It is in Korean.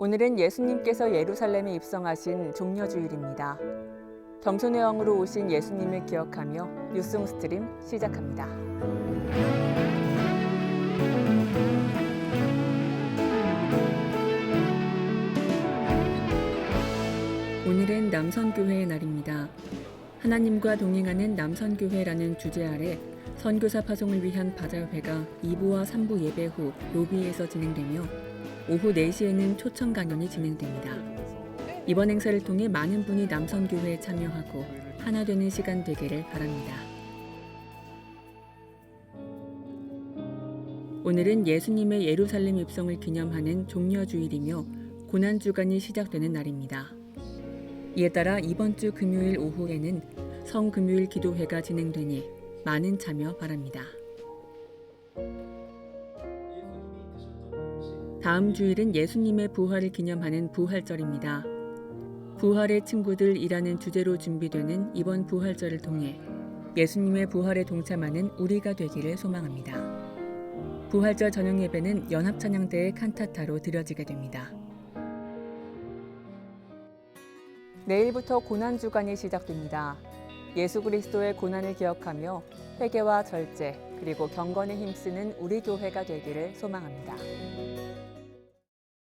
오늘은 예수님께서 예루살렘에 입성하신 종려주일입니다. 겸손의 왕으로 오신 예수님을 기억하며 뉴송 스트림 시작합니다. 오늘은 남선교회의 날입니다. 하나님과 동행하는 남선교회라는 주제 아래 선교사 파송을 위한 바자회가 2부와 3부 예배 후 로비에서 진행되며 오후 4시에는 초청 강연이 진행됩니다. 이번 행사를 통해 많은 분이 남선교회에 참여하고 하나 되는 시간 되기를 바랍니다. 오늘은 예수님의 예루살렘 입성을 기념하는 종려주일이며 고난주간이 시작되는 날입니다. 이에 따라 이번 주 금요일 오후에는 성금요일 기도회가 진행되니 많은 참여 바랍니다. 다음 주일은 예수님의 부활을 기념하는 부활절입니다. 부활의 친구들이라는 주제로 준비되는 이번 부활절을 통해 예수님의 부활에 동참하는 우리가 되기를 소망합니다. 부활절 저녁 예배는 연합찬양대의 칸타타로 드려지게 됩니다. 내일부터 고난 주간이 시작됩니다. 예수 그리스도의 고난을 기억하며 회개와 절제 그리고 경건에 힘쓰는 우리 교회가 되기를 소망합니다.